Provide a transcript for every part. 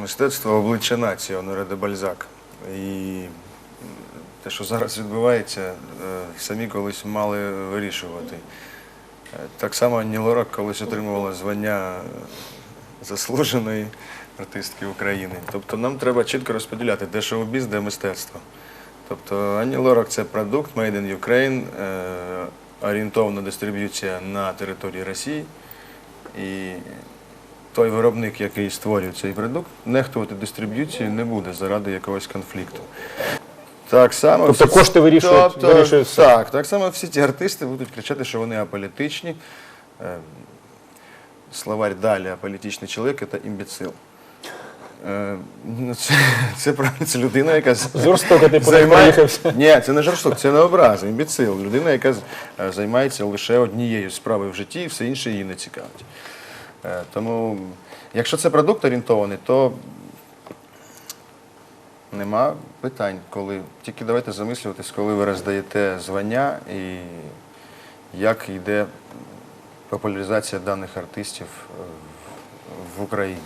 Мистецтво обличчя нації, Оноре де Бальзак. І те, що зараз відбувається, е, самі колись мали вирішувати. Е, Так само Анні Лорак колись отримувала звання е, заслуженої артистки України. Тобто нам треба чітко розподіляти, де шоу-біз, де мистецтво. Тобто Ані Лорак це продукт Made in Ukraine, орієнтовна дистриб'юція на території Росії. Той виробник, який створює цей продукт, нехтувати дистриб'юцією не буде заради якогось конфлікту. Так само Тобто всі- кошти вирішують- Тобто, вирішують все. Так, так само всі ті артисти будуть кричати, що вони аполітичні. Е, Словарь далі, аполітичний чоловік це імбецил. Е, ну, Це, це, це людина, яка Жорстоко ти займає... Ні, це не жорстоко, це не образа, імбецил. Людина, яка е, займається лише однією справою в житті, і все інше її не цікавить. Е, Тому, якщо це продукт орієнтований, то нема питань, коли. Тільки давайте замислюватись, коли ви роздаєте звання і як йде популяризація даних артистів е, в- Україні.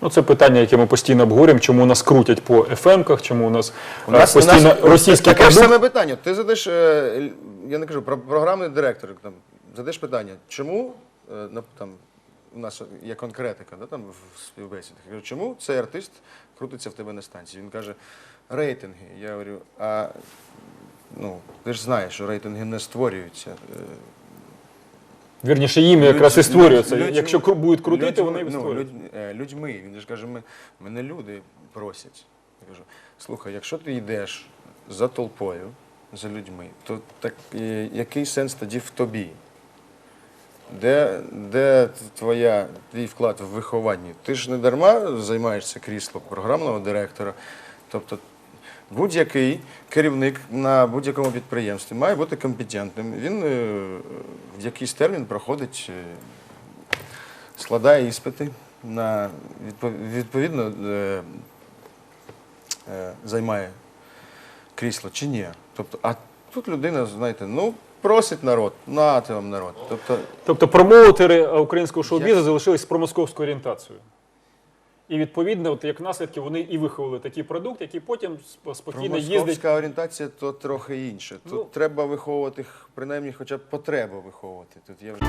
Ну, це питання, яке ми постійно обговорюємо, чому нас крутять по ФМ-ках, чому у нас, У нас, постійно у нас російський таке ж саме питання. Ти задаєш, е, я не кажу, про програмний директор, там, задаєш питання, чому там, нас є конкретика да, там, в співбесідах. Я кажу, чому цей артист крутиться в тебе на станції? Він каже, рейтинги. Я говорю, а ну, ти ж знаєш, що рейтинги не створюються. е, Вірніше, їм якраз і створюється. людь- Якщо будуть крутити, людьми, вони ну, створюють. людь- е, людьми. Він ж каже, ми, мене люди просять. Я кажу, слухай, якщо ти йдеш за толпою, за людьми, то так, е, який сенс тоді в тобі? Де, де твоя, твій вклад в вихованні? Ти ж не дарма займаєшся кріслом програмного директора. Тобто будь-який керівник на будь-якому підприємстві має бути компетентним. Він е, в якийсь термін проходить, е, складає іспити на відповідно е, займає крісло чи ні. Тобто, а тут людина, знаєте, ну просить народ, нате вам народ. Тобто, Тобто промоутери е, українського шоу-бізу залишились з промосковською орієнтацією. І відповідно, от як наслідки, вони і виховали такий продукт, який потім сп- спокійно їздить. промосковська орієнтація то трохи інше. Тут Ну. треба виховувати, х- принаймні, хоча б потреба виховувати. Тут я вже